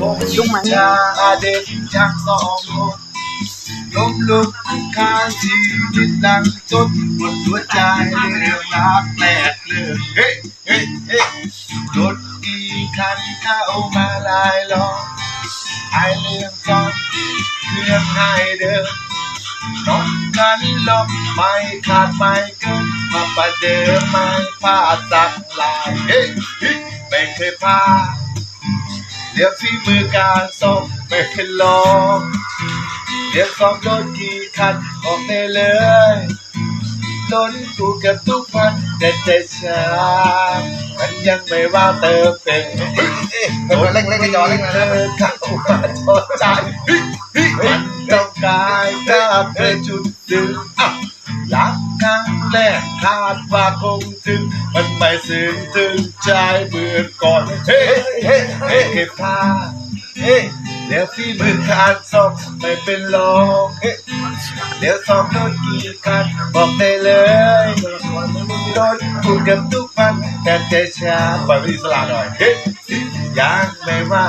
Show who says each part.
Speaker 1: ลุกมา
Speaker 2: ชาเด็กช่างสองลมล้มลุกข้างชีวิตดังจนหมดหัวใจเรื่องรักแปลกเรื่องเฮ้เฮ้เฮ้รถอีกคันเข้ามาลายล้อไอเรื่องซ่อนเครื่องให้เดิมน้องกันลบไม่ขาดไม่เกินมาประเดิมไม่พลาดสักลายเฮ้เฮ้ไม่เคยพลาด เดี๋ยวฝีมือการส่งไม่เคยลองเดี๋ยวซ้อมรถกี่คันออกได้เลยล้นกูกับทุกวันแต่ใจช้ามันยังไม่ว่าเติมเต็ม
Speaker 3: เร่งเร่งเร่งจอเร่ง
Speaker 2: เธอเข้ามาจอใจมันต้องกายถ้าเธอจุดดึงอะรักครั้ง แรกคาดว่าคงถึง มันไม่ซึ้งถึงใจเหมือนก่อน เฮ้เฮ้เฮ้เก็บผ้าเฮ้เดี๋ยวที่มือขาดส่งไม่เป็นรองเฮ้เดี๋ยวซ้อมรถกี่คันบอกได้เลยรถพูดกับทุกพันแต่ใจช้าปล่อยไปอิสระหน่อยเฮ้ยังไม่ว่า